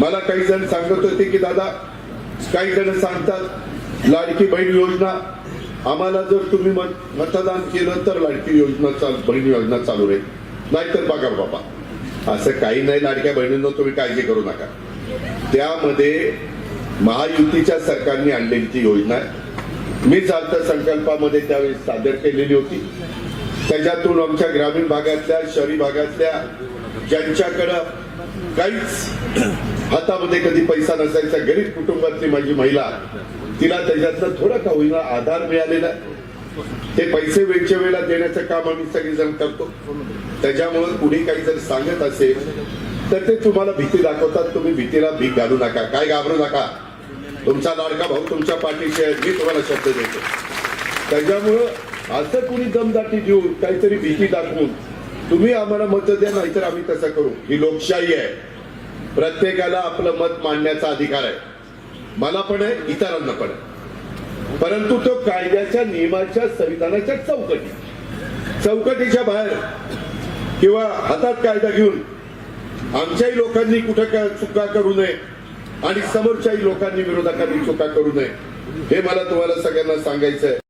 मला काही जण सांगत होते की दादा काही जण सांगतात लाडकी बहीण योजना आम्हाला जर तुम्ही मत- मतदान केलं तर लाडकी योजना बहीण योजना चालू राहील. नाहीतर बघा बाबा असं काही नाही लाडक्या बहिणींना तुम्ही काळजी करू नका. त्यामध्ये महायुतीच्या सरकारने आणलेली ती योजना आहे. मीच अर्थसंकल्पामध्ये त्यावेळी सादर केलेली होती. त्याच्यातून आमच्या ग्रामीण भागातल्या शहरी भागातल्या ज्यांच्याकडं काहीच हातामध्ये कधी पैसा नसायचा गरीब कुटुंबातली माझी महिला तिला त्याच्यातला थोडा का होईना आधार मिळालेला. ते पैसे वेळच्या वेळेला देण्याचं काम आम्ही सगळेजण करतो. त्याच्यामुळे कुणी काही जर सांगत असेल तर ते तुम्हाला भीती दाखवतात तुम्ही भीतीला भीक घालू नका. काय घाबरू नका. तुमचा लाडका भाऊ तुमच्या पाठीशी आहे मी तुम्हाला शब्द देतो. त्याच्यामुळं असं कुणी दमदाटी देऊन काहीतरी भीती दाखवून तुम्ही आम्हाला मत द्या नाहीतर आम्ही तसं करू. ही लोकशाही आहे. प्रत्येकाला आपलं मत मांडण्याचा अधिकार आहे. मला पण आहे इतरांना पण आहे. परंतु तो कायद्याच्या नियमाच्या संविधानाच्या चौकटी. चौकटीच्या बाहेर. किंवा हातात कायदा घेऊन आमच्याही लोकांनी कुठं काय चुका करू नये आणि समोरच्याही लोकांनी विरोधकांनी चुका करू नये हे मला तुम्हाला सगळ्यांना सांगायचं आहे